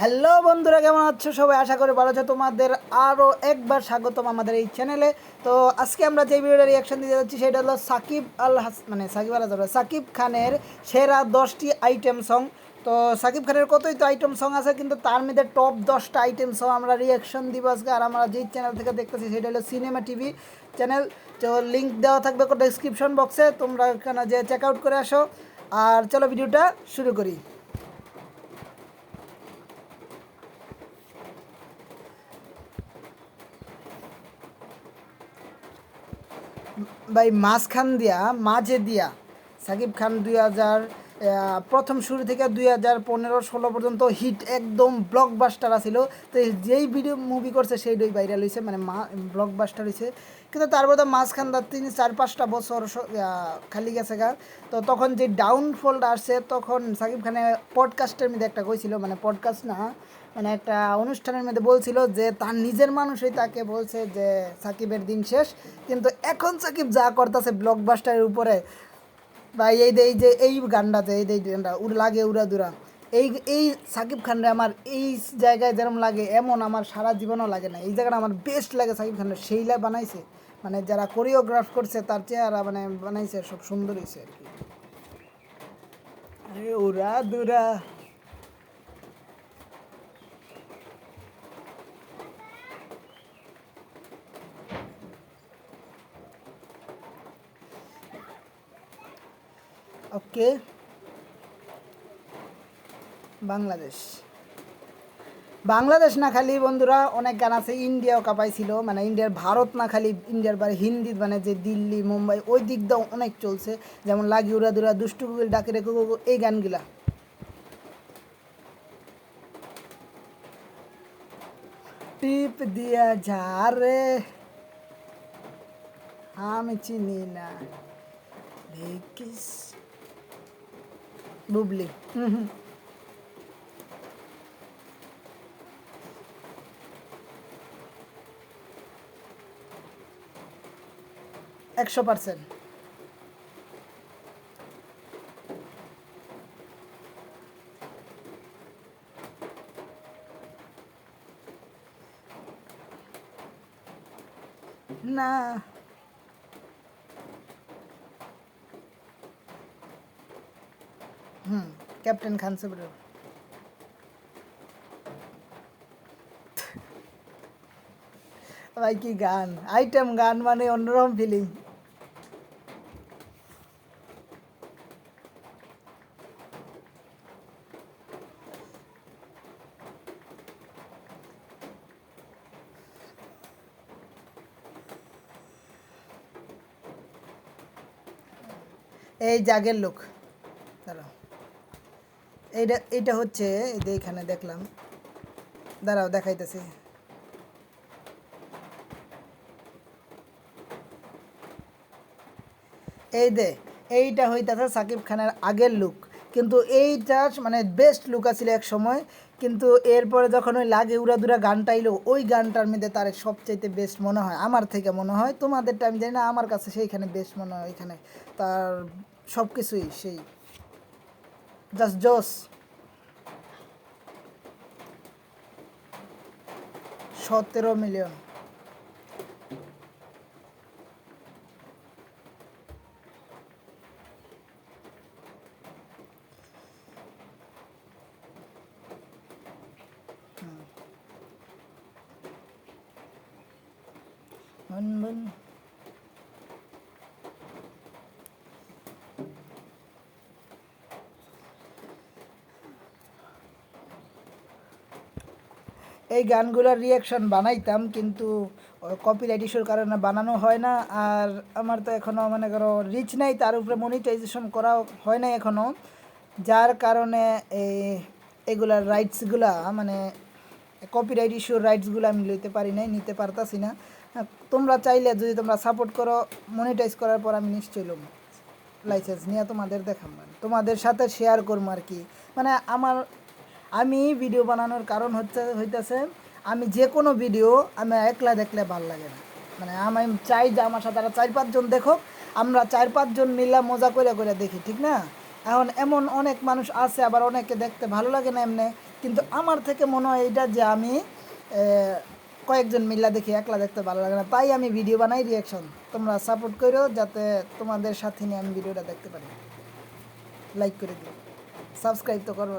Hello বন্ধুরা, কেমন আছো? সবাই আশা করি ভালো আছো। তোমাদের আরও একবার স্বাগতম আমাদের এই চ্যানেলে তো আজকে আমরা যে ভিডিওটা রিয়াকশন দিতে যাচ্ছি, সেটা হলো সাকিব আল হাস মানে সাকিব আল হাসান সাকিব খানের সেরা দশটি আইটেম সং তো সাকিব খানের কতই তো আইটেম সং আছে, কিন্তু তার মধ্যে টপ দশটা আইটেম সং আমরা রিয়াকশন দিব আজকে। আর আমরা যেই চ্যানেল থেকে দেখতেছি, সেটা হলো সিনেমা টিভি চ্যানেল তো লিঙ্ক দেওয়া থাকবে ডিসক্রিপশন বক্সে তোমরা এখানে যে চেক আউট করে আসো। আর চলো ভিডিওটা শুরু করি। ভাই, মাঝখান দিয়া, মাঝে দিয়া, সাকিব খান দুই হাজার প্রথম শুরু থেকে দুই হাজার পনেরো ষোলো পর্যন্ত হিট একদম ব্লকবাস্টার আছিল। তো যেই ভিডিও মুভি করছে সেইটাই ভাইরাল হয়েছে মানে মা ব্লকবাস্টার হয়েছে কিন্তু তারপর তো মাঝখান দা তিন, চার, পাঁচটা বছর খালি গেছে গা। তো তখন যে ডাউনফলটা আসছে, তখন সাকিব খানে পডকাস্টের মধ্যে একটা কইছিল মানে পডকাস্ট না মানে একটা অনুষ্ঠানের মধ্যে বলছিল যে তার নিজের মানুষই তাকে বলছে যে সাকিবের দিন শেষ। কিন্তু এখন সাকিব যা করতেছে ব্লকবাস্টারের উপরে, বা এই এই যে, এই গানটাতে, এই এই গানটা, উড় লাগে, উড়া দুরা। এই এই সাকিব খানরে আমার এই জায়গায় যেরকম লাগে, এমন আমার সারা জীবনও লাগে না। এই জায়গাটা আমার বেস্ট লাগে সাকিব খানের। সেইলা বানাইছে। মানে যারা কোরিওগ্রাফ করছে, তার চেহারা মানে বানাইছে, সব সুন্দর হয়েছে আর কি। উড়া দুরা। ওকে বাংলাদেশ। বাংলাদেশ না খালি বন্ধুরা, অনেক গান আছে ইন্ডিয়াও কাপাইছিল মানে ইন্ডিয়ার ভারত না খালি ইন্ডিয়ার বাইরে হিন্দি মানে যে দিল্লি, মুম্বাই, ওই দিক দিয়েও অনেক চলছে। যেমন লাগি উড়া দুরা, দুষ্টু গুগল, ডাকে রে কুকু এই গানগুলা। টিপ দিয়া যা রে, আমি চিনি না। দেখিস। বুবলি হুম হুম একশো পার্সেন্ট না হুম ক্যাপ্টেন খান সুব্রো ভাই কি গান আইটেম গান মানে অন্যরকম ফিলিং এই জাগের লোক এইটা এইটা হচ্ছে এই যে এখানে দেখলাম। দাঁড়াও, দেখাইতেছি। এই দে এইটা হইতাছে সাকিব খানের আগের লুক কিন্তু এইটা মানে বেস্ট লুক আছিল এক সময়। কিন্তু এরপরে যখন ওই লাগে উড়াদুরা গানটা এলো, ওই গানটার মধ্যে তার সবচাইতে বেস্ট মনে হয়। আমার থেকে মনে হয়। তোমাদেরটা আমি জানি না, আমার কাছে সেইখানে বেস্ট মনে হয় ওইখানে তার সব কিছুই সেই। জাস্ট জোস সতেরো মিলিয়ন এই গানগুলোর রিয়াকশন বানাইতাম, কিন্তু কপিরাইট ইস্যুর কারণে বানানো হয় না। আর আমার তো এখনও মনে করো রিচ নাই, তার উপরে মনিটাইজেশন করা হয় না এখনও যার কারণে এই এগুলার রাইটসগুলা মানে কপিরাইট ইস্যুর রাইটসগুলো আমি লইতে পারি নাই, নিতে পারতাছি না। তোমরা চাইলে যদি তোমরা সাপোর্ট করো মনিটাইজ করার পর আমি নিশ্চয়ই লম লাইসেন্স নিয়ে তোমাদের দেখাম মানে। তোমাদের সাথে শেয়ার করব আর কি। মানে আমার আমি ভিডিও বানানোর কারণ হচ্ছে, হইতেছে, আমি যে কোনো ভিডিও আমি একলা দেখলে ভালো লাগে না। মানে আমি চাই যে আমার সাথে চার পাঁচজন দেখো আমরা চার পাঁচজন মিলা মজা করে করে দেখি, ঠিক না? এখন এমন অনেক মানুষ আছে, আবার অনেকে দেখতে ভালো লাগে না এমনি, কিন্তু আমার থেকে মনে হয় এটা যে আমি কয়েকজন মিল্লা দেখি একলা দেখতে ভালো লাগে না। তাই আমি ভিডিও বানাই রিয়াকশন তোমরা সাপোর্ট করো যাতে তোমাদের সাথে নিয়ে আমি ভিডিওটা দেখতে পারি। লাইক করে দিও। সাবস্ক্রাইব তো করো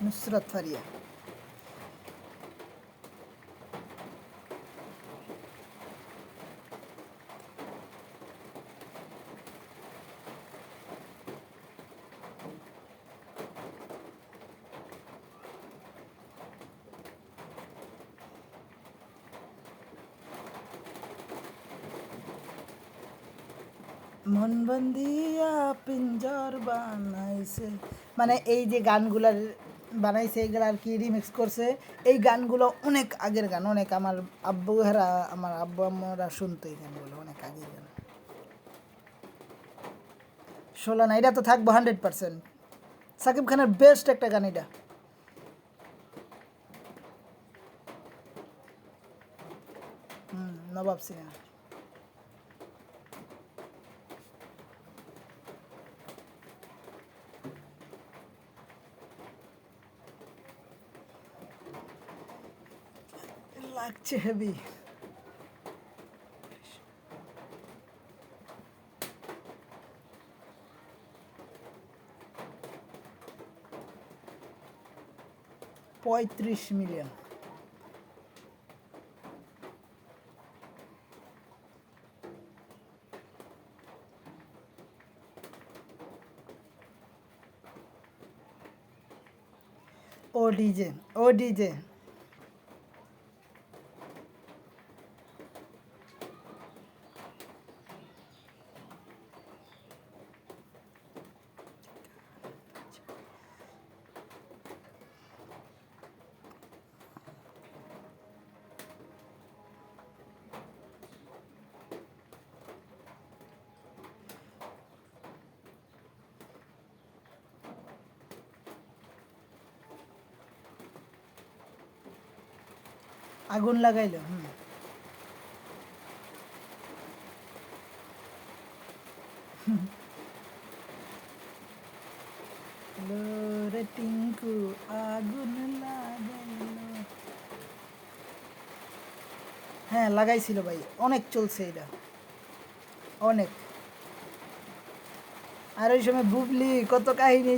নুসরত ফারিয়া মন বন্দিয়া পিঞ্জর বানাইছে মানে এই যে গানগুলার বানাইছে এইগুলো আর কি রিমিক্স করছে। এই গানগুলো অনেক আগের গান, অনেক আমার আব্বু, হেরা, আমার আব্বু, আম্মারা শুনতো এই গানগুলো, অনেক আগের গান। ষোলো না, এটা তো থাকব হান্ড্রেড পার্সেন্ট সাকিব খানের বেস্ট একটা গান এটা। হুম, নবাব সিনেমা লাগছে হেভি পঁয়ত্রিশ মিলিয়ন ও ডিজে ও আগুন লাগাইলো রে টিঙ্কু আগুন হ্যাঁ লাগাইছিল ভাই, অনেক চলছে এটা। অনেক। আর ওই সময় বুবলি কত কাহিনী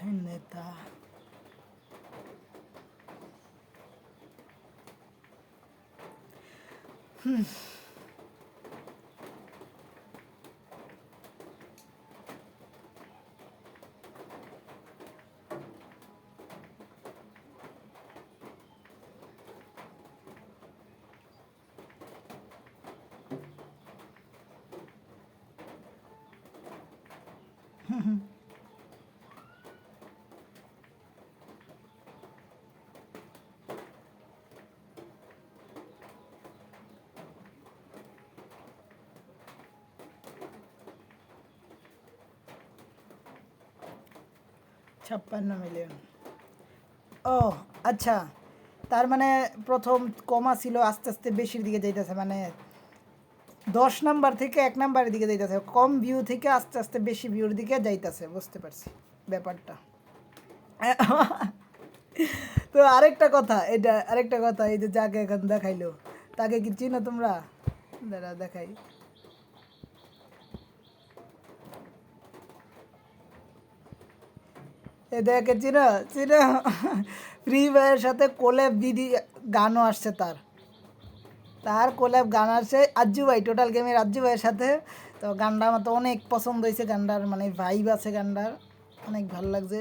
হয়েছে অভিনেতা ছাপ্পান্ন মিলিয়ন ও আচ্ছা। তার মানে প্রথম কমা ছিল আস্তে আস্তে বেশির দিকে যাইতেছে মানে দশ নাম্বার থেকে এক নাম্বারের দিকে যাইতেছে, কম ভিউ থেকে আস্তে আস্তে বেশি ভিউর দিকে যাইতেছে, বুঝতে পারছি ব্যাপারটা। তো আরেকটা কথা, এটা আরেকটা কথা, এই যে যাকে এখন দেখাইলো, তাকে কি চিনো তোমরা? দাঁড়া, দেখাই। দেখে চিনো চিনো ফ্রি ফায়ারের সাথে কোলেব দিদি গানও আসছে তার। তার কোলেব গান আসছে আজ্জু ভাই টোটাল গেমের আজ্জু ভাইয়ের সাথে। তো গানটা আমার তো অনেক পছন্দ হয়েছে, গানটার মানে ভাইব আছে গানটার, অনেক ভালো লাগছে।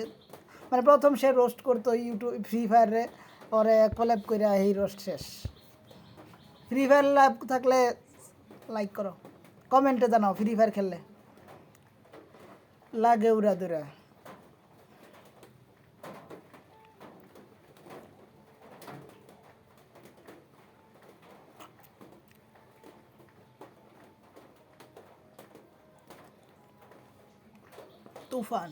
মানে প্রথম সে রোস্ট করতো ইউটিউব ফ্রি ফায়ারে পরে কোলেব করে এই রোস্ট শেষ। ফ্রি ফায়ার লাইভ থাকলে লাইক করো কমেন্টে জানাও ফ্রি ফায়ার খেললে। লাগে উড়া দুরা তুফান।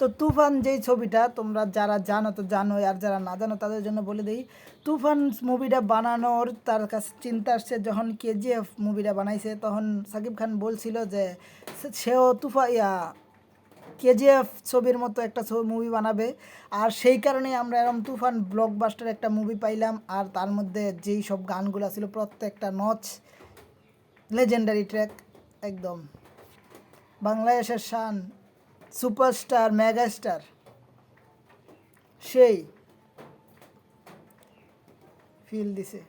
তো তুফান যেই ছবিটা তোমরা যারা জানো তো জানো আর যারা না জানো তাদের জন্য বলে দিই, তুফান মুভিটা বানানোর তার কাছে চিন্তা আসছে যখন কেজিএফ মুভিটা বানাইছে, তখন সাকিব খান বলছিল যে সেও তুফা, ইয়া কেজিএফ ছবির মতো একটা মুভি বানাবে। আর সেই কারণে আমরা এরকম তুফান ব্লকবাস্টার একটা মুভি পাইলাম, আর তার মধ্যে যেই সব গানগুলো ছিল, প্রত্যেকটা নচ লেজেন্ডারি ট্র্যাক একদম। বাংলাদেশের শান সুপারস্টার মেগাস্টার সেই ফিল দিছে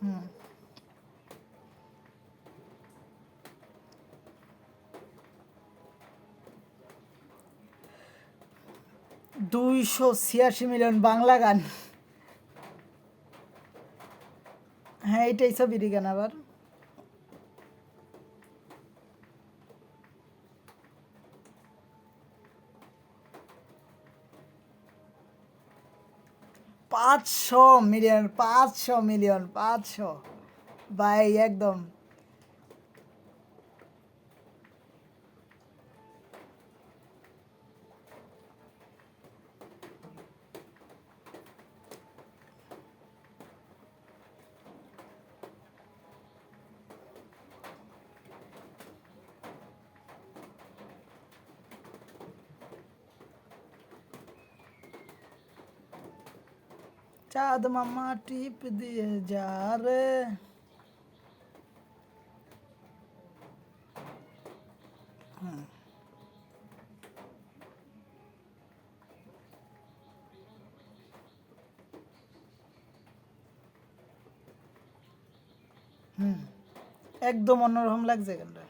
হুম দুইশো ছিয়াশি মিলিয়ন বাংলা গান। হ্যাঁ এইটাই ছবিরই গান আবার? পাঁচশো মিলিয়ন পাঁচশো মিলিয়ন, পাঁচশো। ভাই, একদম। চাঁদ মামা টিপ দিয়ে যা রে হুম। হুম। একদম অন্যরকম লাগছে গানটা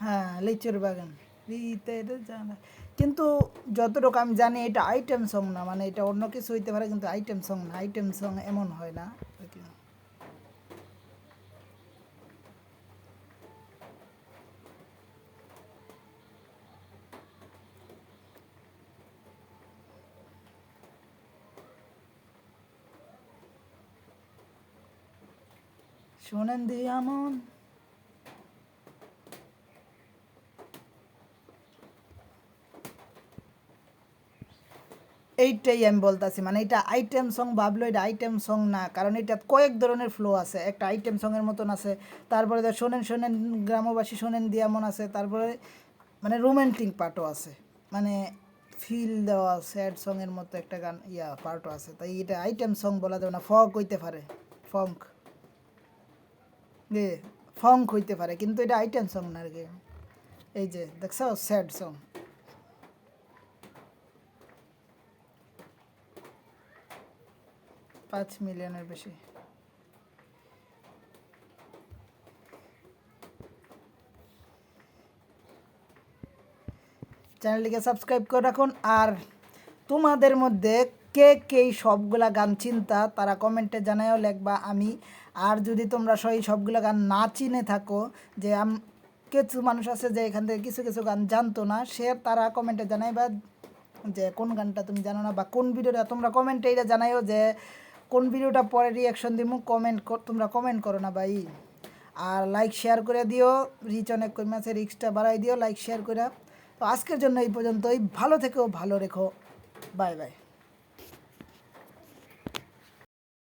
হ্যাঁ লিচুর বাগান। জানা। কিন্তু যতটুকু আমি জানি, এটা আইটেম সং না। মানে এটা অন্য কিছু হইতে পারে, কিন্তু আইটেম সং না। আইটেম সং এমন হয় না। শোনেন দিয়া মন এইটাই আমি বলতেছি মানে এটা আইটেম সং ভাবলো এটা আইটেম সং না, কারণ এটা কয়েক ধরনের ফ্লো আছে। একটা আইটেম সঙের মতন আছে, তারপরে যে শোনেন শোনেন, গ্রামবাসী শোনেন দিয়ামন আছে, তারপরে মানে রোমান্টিক পার্টও আছে। মানে ফিল দেওয়া স্যাড সঙের মতো একটা গান, ইয়া পার্টও আছে। তাই এটা আইটেম সং বলা যাবে না ফক হইতে পারে ফঙ্ক এ ফঙ্ক হইতে পারে, কিন্তু এটা আইটেম সং না আর কি। এই যে, দেখছ স্যাড সং পাঁচ মিলিয়নের বেশি। চ্যানেলটিকে সাবস্ক্রাইব করে রাখুন, আর তোমাদের মধ্যে কে কে সবগুলা গান চিন্তা, তারা কমেন্টে জানায়ও লেখবা আমি। আর যদি তোমরা সেই সবগুলা গান না চিনে থাকো, যে কিছু মানুষ আছে যে এখান থেকে কিছু কিছু গান জানতো না, সে তারা কমেন্টে জানাইবা যে কোন গানটা তুমি জানো না, বা কোন ভিডিওটা তোমরা কমেন্টে এটা জানাইও যে কোন ভিডিওটা পরে রিয়াকশন দিব কমেন্ট তোমরা কমেন্ট করো না ভাই। আর লাইক শেয়ার করে দিও রিচ অনেক কমে আছে রিক্সটা বাড়াই দিও লাইক শেয়ার করে। তো আজকের জন্য এই পর্যন্তই। ভালো থেকেও ভালো রেখো। Bye bye